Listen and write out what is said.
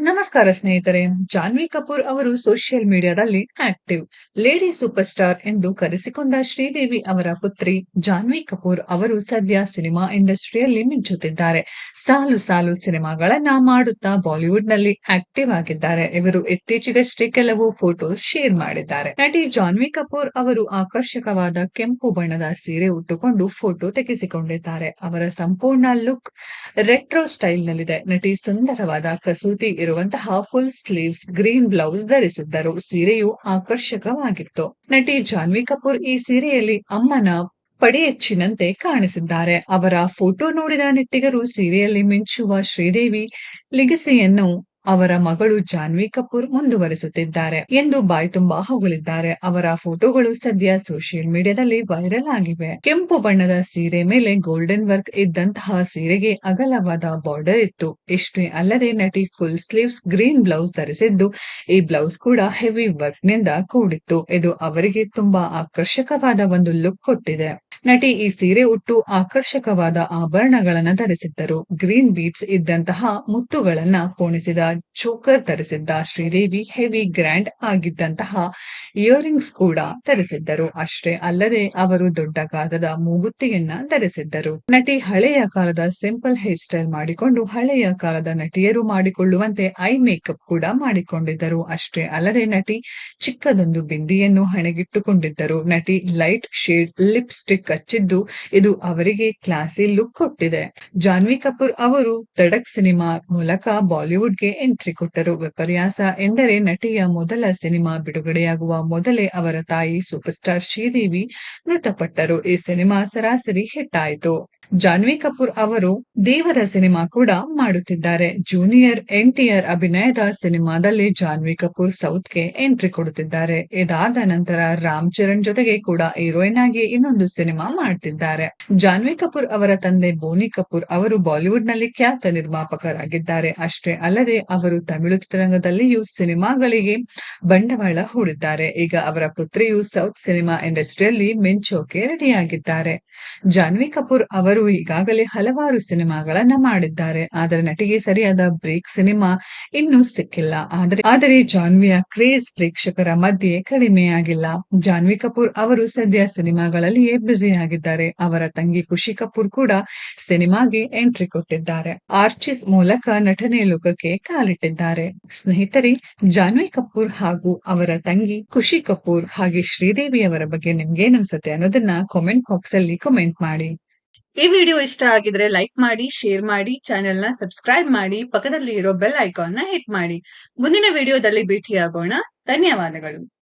ನಮಸ್ಕಾರ ಸ್ನೇಹಿತರೆ, ಜಾನ್ವಿ ಕಪೂರ್ ಅವರು ಸೋಷಿಯಲ್ ಮೀಡಿಯಾದಲ್ಲಿ ಆಕ್ಟಿವ್. ಲೇಡಿ ಸೂಪರ್ ಸ್ಟಾರ್ ಎಂದು ಕರೆಸಿಕೊಂಡ ಶ್ರೀದೇವಿ ಅವರ ಪುತ್ರಿ ಜಾನ್ವಿ ಕಪೂರ್ ಅವರು ಸದ್ಯ ಸಿನಿಮಾ ಇಂಡಸ್ಟ್ರಿಯಲ್ಲಿ ಮಿಂಚುತ್ತಿದ್ದಾರೆ. ಸಾಲು ಸಾಲು ಸಿನಿಮಾಗಳನ್ನ ಮಾಡುತ್ತಾ ಬಾಲಿವುಡ್ನಲ್ಲಿ ಆಕ್ಟಿವ್ ಆಗಿದ್ದಾರೆ. ಇವರು ಇತ್ತೀಚೆಗಷ್ಟೇ ಕೆಲವು ಫೋಟೋಸ್ ಶೇರ್ ಮಾಡಿದ್ದಾರೆ. ನಟಿ ಜಾನ್ವಿ ಕಪೂರ್ ಅವರು ಆಕರ್ಷಕವಾದ ಕೆಂಪು ಬಣ್ಣದ ಸೀರೆ ಉಟ್ಟುಕೊಂಡು ಫೋಟೋ ತೆಗೆಸಿಕೊಂಡಿದ್ದಾರೆ. ಅವರ ಸಂಪೂರ್ಣ ಲುಕ್ ರೆಟ್ರೋ ಸ್ಟೈಲ್ ನಲ್ಲಿದೆ ನಟಿ ಸುಂದರವಾದ ಕಸೂತಿ ಇರುವಂತಹ ಫುಲ್ ಸ್ಲೀವ್ಸ್ ಗ್ರೀನ್ ಬ್ಲೌಸ್ ಧರಿಸಿದ್ದರು. ಸೀರೆಯು ಆಕರ್ಷಕವಾಗಿತ್ತು. ನಟಿ ಜಾನ್ವಿ ಕಪೂರ್ ಈ ಸೀರೆಯಲ್ಲಿ ಅಮ್ಮನ ಪಡೆಯಚ್ಚಿನಂತೆ ಕಾಣಿಸಿದ್ದಾರೆ. ಅವರ ಫೋಟೋ ನೋಡಿದ ನೆಟ್ಟಿಗರು ಸೀರೆಯಲ್ಲಿ ಮಿಂಚುವ ಶ್ರೀದೇವಿ ಲಿಗಸಿಯನ್ನು ಅವರ ಮಗಳು ಜಾನ್ವಿ ಕಪೂರ್ ಮುಂದುವರಿಸುತ್ತಿದ್ದಾರೆ ಎಂದು ಬಾಯಿ ತುಂಬಾ ಹೊಗಳಿದ್ದಾರೆ. ಅವರ ಫೋಟೋಗಳು ಸದ್ಯ ಸೋಷಿಯಲ್ ಮೀಡಿಯಾದಲ್ಲಿ ವೈರಲ್ ಆಗಿವೆ. ಕೆಂಪು ಬಣ್ಣದ ಸೀರೆ ಮೇಲೆ ಗೋಲ್ಡನ್ ವರ್ಕ್ ಇದ್ದಂತಹ ಸೀರೆಗೆ ಅಗಲವಾದ ಬಾರ್ಡರ್ ಇತ್ತು. ಇಷ್ಟೇ ಅಲ್ಲದೆ ನಟಿ ಫುಲ್ ಸ್ಲೀವ್ಸ್ ಗ್ರೀನ್ ಬ್ಲೌಸ್ ಧರಿಸಿದ್ದು, ಈ ಬ್ಲೌಸ್ ಕೂಡ ಹೆವಿ ವರ್ಕ್ನಿಂದ ಕೂಡಿತ್ತು. ಇದು ಅವರಿಗೆ ತುಂಬಾ ಆಕರ್ಷಕವಾದ ಒಂದು ಲುಕ್ ಕೊಟ್ಟಿದೆ. ನಟಿ ಈ ಸೀರೆ ಉಟ್ಟು ಆಕರ್ಷಕವಾದ ಆಭರಣಗಳನ್ನ ಧರಿಸಿದ್ದರು. ಗ್ರೀನ್ ಬೀಟ್ಸ್ ಇದ್ದಂತಹ ಮುತ್ತುಗಳನ್ನ ಪೋಣಿಸಿದ ಚೋಕರ್ ತರಿಸಿದ್ದ ಶ್ರೀದೇವಿ ಹೆವಿ ಗ್ರ್ಯಾಂಡ್ ಆಗಿದ್ದಂತಹ ಇಯರಿಂಗ್ಸ್ ಕೂಡ ತರಿಸಿದ್ದರು. ಅಷ್ಟೇ ಅಲ್ಲದೆ ಅವರು ದೊಡ್ಡ ಗಾತ್ರದ ಮೂಗುತ್ತಿಯನ್ನ ಧರಿಸಿದ್ದರು. ನಟಿ ಹಳೆಯ ಕಾಲದ ಸಿಂಪಲ್ ಹೇರ್ ಸ್ಟೈಲ್ ಮಾಡಿಕೊಂಡು ಹಳೆಯ ಕಾಲದ ನಟಿಯರು ಮಾಡಿಕೊಳ್ಳುವಂತೆ ಐ ಮೇಕಪ್ ಕೂಡ ಮಾಡಿಕೊಂಡಿದ್ದರು. ಅಷ್ಟೇ ಅಲ್ಲದೆ ನಟಿ ಚಿಕ್ಕದೊಂದು ಬಿಂದಿಯನ್ನು ಹಣೆಗಿಟ್ಟುಕೊಂಡಿದ್ದರು. ನಟಿ ಲೈಟ್ ಶೇಡ್ ಲಿಪ್ಸ್ಟಿಕ್ ಹಚ್ಚಿದ್ದು ಇದು ಅವರಿಗೆ ಕ್ಲಾಸಿ ಲುಕ್ ಕೊಟ್ಟಿದೆ. ಜಾನ್ವಿ ಕಪೂರ್ ಅವರು ತಡಕ್ ಸಿನಿಮಾ ಮೂಲಕ ಬಾಲಿವುಡ್ಗೆ ಎಂಟ್ರಿ ಕೊಟ್ಟರು. ವಿಪರ್ಯಾಸ ಎಂದರೆ ನಟಿಯ ಮೊದಲ ಸಿನಿಮಾ ಬಿಡುಗಡೆಯಾಗುವ ಮೊದಲೇ ಅವರ ತಾಯಿ ಸೂಪರ್ ಸ್ಟಾರ್ ಶ್ರೀದೇವಿ ಮೃತಪಟ್ಟರು. ಈ ಸಿನಿಮಾ ಸರಾಸರಿ ಹಿಟ್ ಆಯಿತು. ಜಾನ್ವಿ ಕಪೂರ್ ಅವರು ದೇವರ ಸಿನಿಮಾ ಕೂಡ ಮಾಡುತ್ತಿದ್ದಾರೆ. ಜೂನಿಯರ್ ಎನ್ಟಿಆರ್ ಅಭಿನಯದ ಸಿನಿಮಾದಲ್ಲಿ ಜಾನ್ವಿ ಕಪೂರ್ ಸೌತ್ಗೆ ಎಂಟ್ರಿ ಕೊಡುತ್ತಿದ್ದಾರೆ. ಇದಾದ ನಂತರ ರಾಮ್ ಚರಣ್ ಜೊತೆಗೆ ಕೂಡ ಹೀರೋಯಿನ್ ಆಗಿ ಇನ್ನೊಂದು ಸಿನಿಮಾ ಮಾಡ್ತಿದ್ದಾರೆ. ಜಾನ್ವಿ ಕಪೂರ್ ಅವರ ತಂದೆ ಬೋನಿ ಕಪೂರ್ ಅವರು ಬಾಲಿವುಡ್ನಲ್ಲಿ ಖ್ಯಾತ ನಿರ್ಮಾಪಕರಾಗಿದ್ದಾರೆ. ಅಷ್ಟೇ ಅಲ್ಲದೆ ಅವರು ತಮಿಳು ಚಿತ್ರರಂಗದಲ್ಲಿಯೂ ಸಿನಿಮಾಗಳಿಗೆ ಬಂಡವಾಳ ಹೂಡಿದ್ದಾರೆ. ಈಗ ಅವರ ಪುತ್ರಿಯು ಸೌತ್ ಸಿನಿಮಾ ಇಂಡಸ್ಟ್ರಿಯಲ್ಲಿ ಮಿಂಚೋಕೆ ರೆಡಿಯಾಗಿದ್ದಾರೆ. ಜಾನ್ವಿ ಕಪೂರ್ ಅವರು ಈಗಾಗಲೇ ಹಲವಾರು ಸಿನಿಮಾಗಳನ್ನ ಮಾಡಿದ್ದಾರೆ. ಆದರೆ ನಟಿಗೆ ಸರಿಯಾದ ಬ್ರೇಕ್ ಸಿನಿಮಾ ಇನ್ನೂ ಸಿಕ್ಕಿಲ್ಲ. ಆದರೆ ಆದರೆ ಜಾನ್ವಿಯ ಕ್ರೇಜ್ ಪ್ರೇಕ್ಷಕರ ಮಧ್ಯೆ ಕಡಿಮೆಯಾಗಿಲ್ಲ. ಜಾನ್ವಿ ಕಪೂರ್ ಅವರು ಸದ್ಯ ಸಿನಿಮಾಗಳಲ್ಲಿಯೇ ಬ್ಯುಸಿ ಆಗಿದ್ದಾರೆ ಅವರ ತಂಗಿ ಖುಷಿ ಕಪೂರ್ ಕೂಡ ಸಿನಿಮಾಗೆ ಎಂಟ್ರಿ ಕೊಟ್ಟಿದ್ದಾರೆ. ಆರ್ಚಿಸ್ ಮೂಲಕ ನಟನೆ ಲೋಕಕ್ಕೆ ಕಾಲಿಟ್ಟಿದ್ದಾರೆ ಸ್ನೇಹಿತರೆ, ಜಾನ್ವಿ ಕಪೂರ್ ಹಾಗೂ ಅವರ ತಂಗಿ ಖುಷಿ ಕಪೂರ್ ಹಾಗೆ ಶ್ರೀದೇವಿ ಅವರ ಬಗ್ಗೆ ನಿಮ್ಗೆ ಅನ್ಸುತ್ತೆ ಅನ್ನೋದನ್ನ ಕಾಮೆಂಟ್ ಬಾಕ್ಸ್ ಅಲ್ಲಿ ಕಮೆಂಟ್ ಮಾಡಿ. ಈ ವಿಡಿಯೋ ಇಷ್ಟ ಆಗಿದ್ರೆ ಲೈಕ್ ಮಾಡಿ ಶೇರ್ ಮಾಡಿ ಚಾನೆಲ್ನ ಸಬ್ಸ್ಕ್ರೈಬ್ ಮಾಡಿ ಪಕ್ಕದಲ್ಲಿ ಇರೋ ಬೆಲ್ ಐಕಾನ್ನ ಹಿಟ್ ಮಾಡಿ. ಮುಂದಿನ ವಿಡಿಯೋದಲ್ಲಿ ಭೇಟಿಯಾಗೋಣ. ಧನ್ಯವಾದಗಳು.